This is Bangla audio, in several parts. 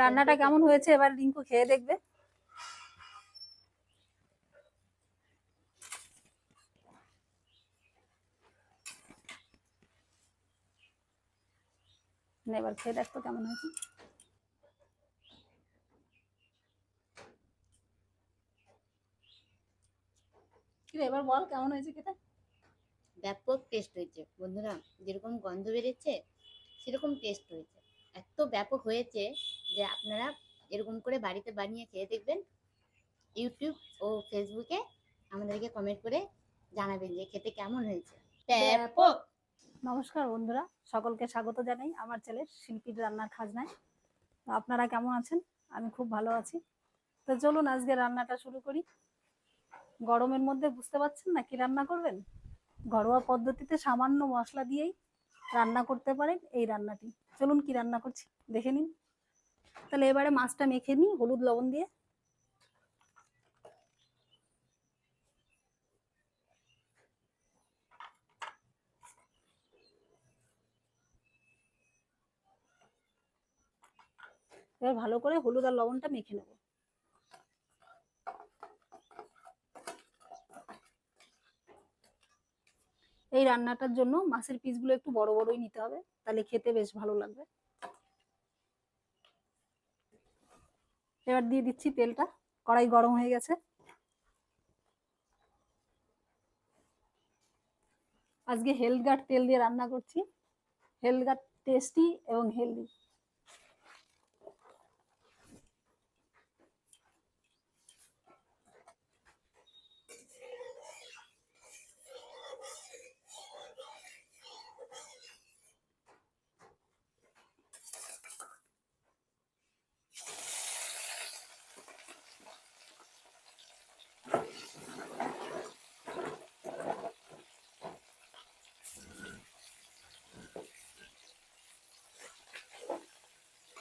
রান্নাটা কেমন হয়েছে? এবার রিঙ্কু খেয়ে দেখবে। এবার খেয়ে দেখতো কেমন হয়েছে। এবার বল কেমন হয়েছে খেতে? ব্যাপক টেস্ট হয়েছে। বন্ধুরা যেরকম গন্ধ বেরোচ্ছে সেরকম টেস্ট হয়েছে। এত ব্যাপক হয়েছে যে আপনারা এরকম করে বাড়িতে বানিয়ে খেয়ে দেখবেন ইউটিউব ও ফেসবুকে আমাদেরকে কমেন্ট করে জানাবেন যে খেতে কেমন হয়েছে। নমস্কার বন্ধুরা, সকলকে স্বাগত জানাই আমার ছেলের শিল্পীর রান্নার খাজনায়। তো আপনারা কেমন আছেন? আমি খুব ভালো আছি। তো চলুন আজকে রান্নাটা শুরু করি। গরমের মধ্যে বুঝতে পারছেন না কি রান্না করবেন? ঘরোয়া পদ্ধতিতে সামান্য মশলা দিয়েই রান্না করতে পারেন এই রান্নাটি। চলুন কি রান্না করছি? দেখে নিন। তাহলে এবারে মাছটা মেখে নিই, হলুদ, লবণ দিয়ে। এবার ভালো করে হলুদ আর লবণটা মেখে নেব। এই রান্নাটার জন্য মাছের পিসগুলো একটু বড় বড়ই নিতে হবে, তাহলে খেতে বেশ ভালো লাগবে। এবার দিয়ে দিচ্ছি তেলটা। কড়াই গরম হয়ে গেছে। আজকে হেলথ গার্ড তেল দিয়ে রান্না করছি। হেলথ গার্ড টেস্টি এবং হেলদি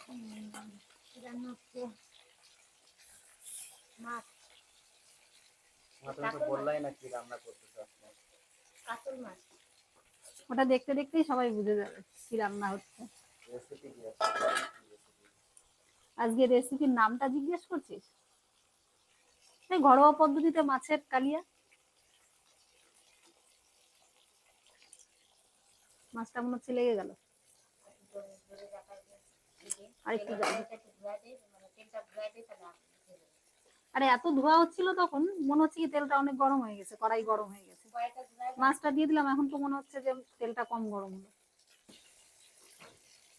রান্না হচ্ছে মাছ তুমি তো বললাই না কি রান্না করতেছো আজকে কাতল মাছ। ওটা দেখতে দেখতেই সবাই বুঝে যাবে কি রান্না হচ্ছে। আজকে রেসিপির নামটা জিজ্ঞেস করছিস? এই ঘরোয়া পদ্ধতিতে মাছের কালিয়া। মাছটা মনে হচ্ছে লেগে গেল। আরেকটু আরে এত ধোয়া হচ্ছিল তখন মনে হচ্ছে কি তেলটা অনেক গরম হয়ে গেছে কড়াই গরম হয়ে গেছে। মাছটা দিয়ে দিলাম এখন তো মনে হচ্ছে যে তেলটা কম গরম হলো।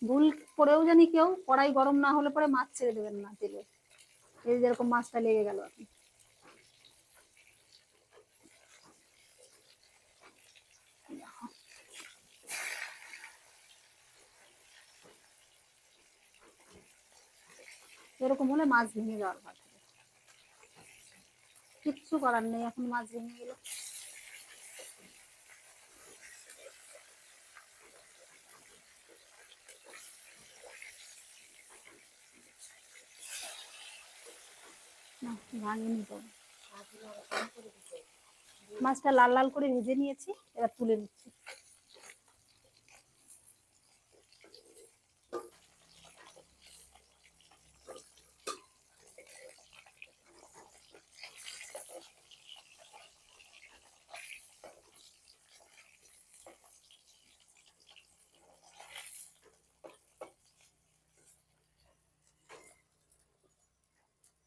ভুল করেও জানি কেউ কড়াই গরম না হলে পরে মাছ ছেড়ে দেবেন না তেলে। এই যেরকম মাছটা লেগে গেল এখন এরকম হলে মাছ ভেঙে যাওয়ার কথা কিচ্ছু করার নেই, এখন মাছ ভেঙে গেল। মাছটা লাল লাল করে ভেজে নিয়েছি, এবার তুলে নিচ্ছি।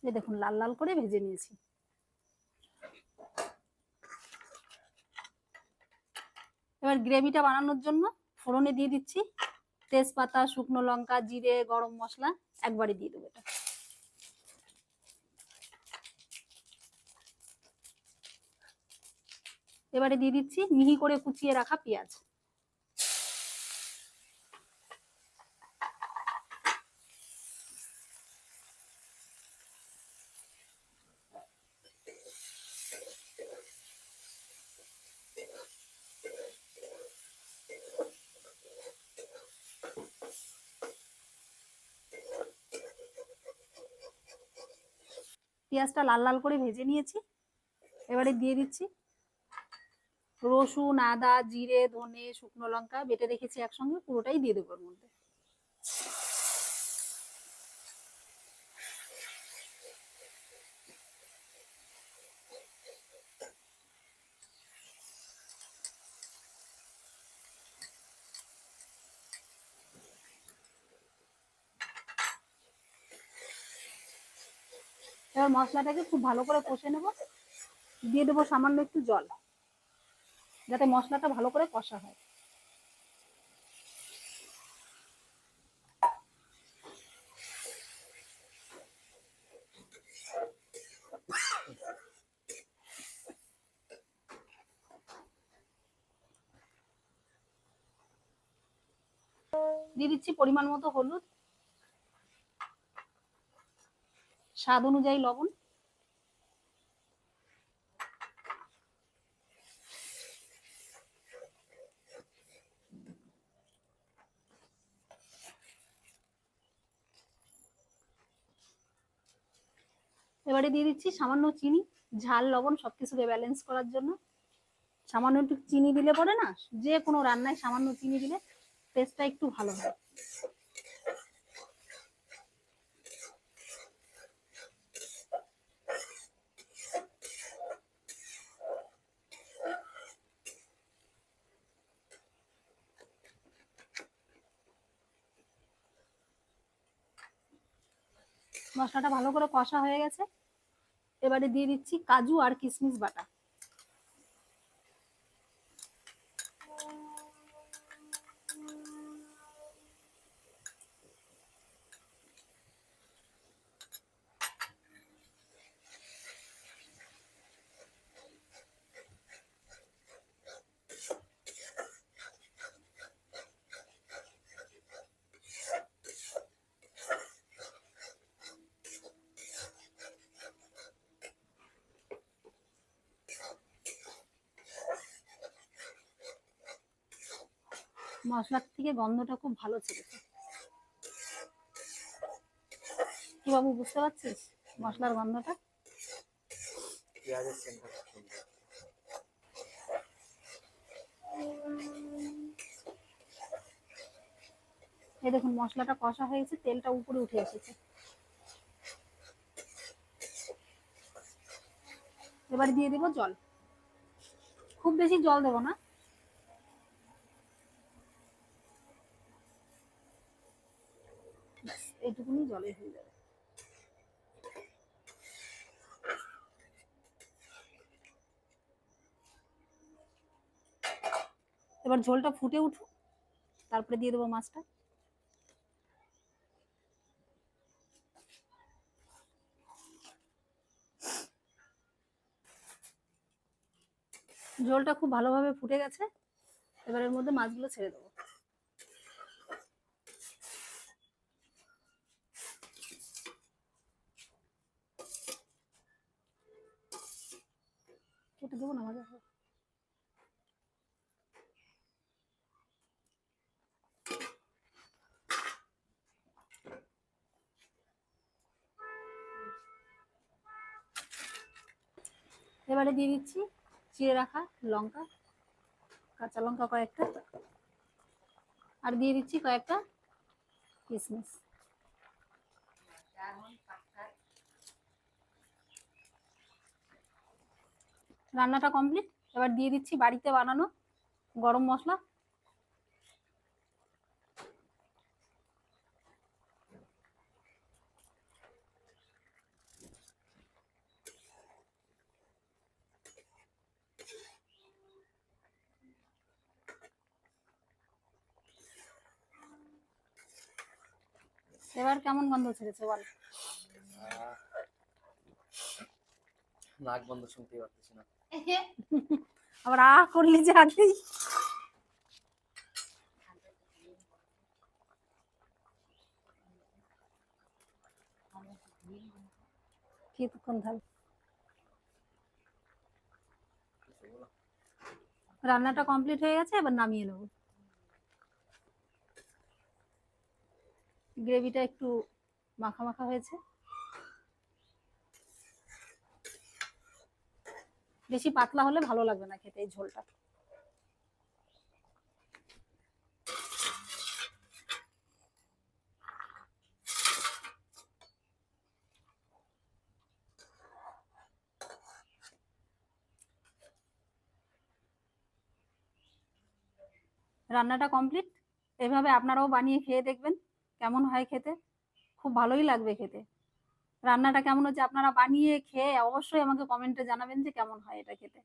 এই দেখুন, লাল লাল করে ভেজে নিয়েছি। এবার গ্রেভিটা বানানোর জন্য ফোড়নে দিয়ে দিচ্ছি। তেজপাতা, শুকনো লঙ্কা, জিরে, গরম মশলা একবারে দিয়ে দেবো এটা। এবারে দিয়ে দিচ্ছি মিহি করে কুচিয়ে রাখা পেঁয়াজ। পেঁয়াজটা লাল লাল করে ভেজে নিয়েছি। এবারে দিয়ে দিচ্ছি। রসুন, আদা, জিরে, ধনে, শুকনো লঙ্কা বেটে রেখেছি একসঙ্গে, পুরোটাই দিয়ে দেবো ওর মধ্যে। মশলাটাকে খুব ভালো করে কষে নেব। দিয়ে দেবো সামান্য একটু জল, যাতে মশলাটা ভালো করে কষা হয়। দিয়ে দিচ্ছি পরিমাণ মতো হলুদ। স্বাদ অনুযায়ী লবণ। এবারে দিয়ে দিচ্ছি সামান্য চিনি, ঝাল, লবণ সবকিছুকে ব্যালেন্স করার জন্য। সামান্য একটু চিনি দিলে পরে না, যে কোনো রান্নায় সামান্য চিনি দিলে টেস্টটা একটু ভালো হয়। মশলাটা ভালো করে কষা হয়ে গেছে। এবারে দিয়ে দিচ্ছি কাজু আর কিশমিশ বাটা। মশলার থেকে গন্ধটা খুব ভালো ছেড়েছে। কি বাবু বুঝতে পারছিস মশলার গন্ধটা? পেঁয়াজের এই দেখুন মশলাটা কষা হয়েছে তেলটা উপরে উঠে এসেছে। এবার দিয়ে দেবো জল। খুব বেশি জল দেবো না। ব্যাস, এইটুকুনি জলে হয়ে যাবে। এবার ঝোলটা ফুটে উঠুক তারপরে দিয়ে দেবো মাছটা। ঝোলটা খুব ভালোভাবে ফুটে গেছে এবার এর মধ্যে মাছগুলো ছেড়ে দেবো। দেবো না মাঝে এবারে দিয়ে দিচ্ছি চিড়ে রাখা লঙ্কা, কাঁচা লঙ্কা কয়েকটা, আর দিয়ে দিচ্ছি কয়েকটা কিশমিশ রান্নাটা কমপ্লিট এবার দিয়ে দিচ্ছি বাড়িতে বানানো গরম মশলা। এবার কেমন গন্ধ ছেড়েছে বল? নাক বন্ধ শুনতে পারতেছি না। আবার আ করলি যে কতক্ষণ থাকবে রান্নাটা কমপ্লিট হয়ে গেছে, এবার নামিয়ে নেব। গ্রেভিটা একটু মাখা মাখা হয়েছে। বেশি পাতলা হলে ভালো লাগবে না খেতে এই ঝোলটা। রান্নাটা কমপ্লিট। এভাবে আপনারাও বানিয়ে খেয়ে দেখবেন, কেমন হয় খেতে। খুব ভালোই লাগবে খেতে। রান্নাটা কেমন হচ্ছে? আপনারা বানিয়ে খেয়ে অবশ্যই আমাকে কমেন্টে জানাবেন যে কেমন হয় এটা খেতে।